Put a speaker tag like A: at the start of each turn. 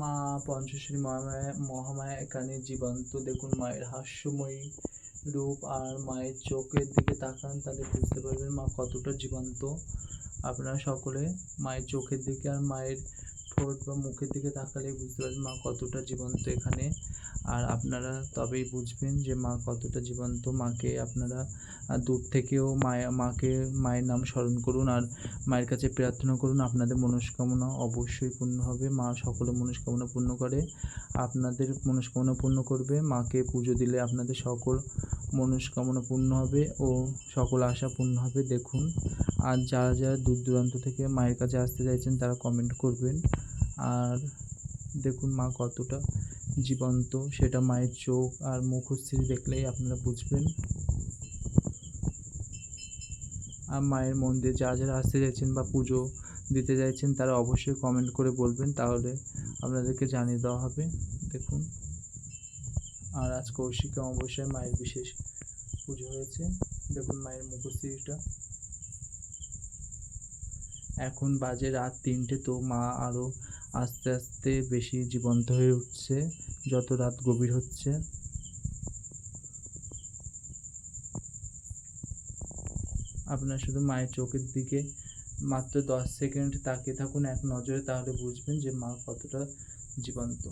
A: মা পঞ্চশ্রী মহামায়া মহামায়া এখানে জীবন্ত। দেখুন মায়ের হাস্যময়ী রূপ আর মায়ের চোখের দিকে তাকান, তাহলে বুঝতে পারবেন মা কতটা জীবন্ত। আপনারা সকলে মায়ের চোখের দিকে আর মায়ের ঠোঁট বা মুখের দিকে তাকালেই বুঝতে পারবেন মা কতটা জীবন্ত এখানে। আর আপনারা তবেই বুঝবেন যে মা কতটা জীবন্ত। মাকে আপনারা দূর থেকেও মায়া, মাকে, মায়ের নাম স্মরণ করুন আর মায়ের কাছে প্রার্থনা করুন আপনাদের মনস্কামনা অবশ্যই পূর্ণ হবে। মা সকলে মনস্কামনা পূর্ণ করে, আপনাদের মনস্কামনা পূর্ণ করবে। মাকে পুজো দিলে আপনাদের সকল মনস্কামনা পূর্ণ হবে ও সকল আশা পূর্ণ হবে। দেখুন, আর যারা যারা দূর দূরান্ত থেকে মায়ের কাছে আসতে চাইছেন, তারা কমেন্ট করবেন। আর দেখুন মা কতটা জীবন্ত, সেটা মায়ের চোখ আর মুখশ্রী দেখলেই আপনারা বুঝবেন। আর মায়ের মন্দিরে যারা যারা আসতে চাইছেন বা পুজো দিতে চাইছেন, তারা অবশ্যই কমেন্ট করে বলবেন, তাহলে আপনাদেরকে জানিয়ে দেওয়া হবে। দেখুন। আর আজ কৌশিকা অবশ্যই মায়ের বিশেষ পুজো হয়েছে। দেখুন মায়ের মুখশ্রীটা এখন বাজে রাত তিনটে, তো মা আরও আস্তে আস্তে বেশি জীবন্ত হয়ে উঠছে, যত রাত গভীর হচ্ছে। আপনার শুধু মায়ের চোখের দিকে মাত্র দশ সেকেন্ড তাকিয়ে থাকুন, এক নজরে তাহলে বুঝবেন যে মা কতটা জীবন্ত।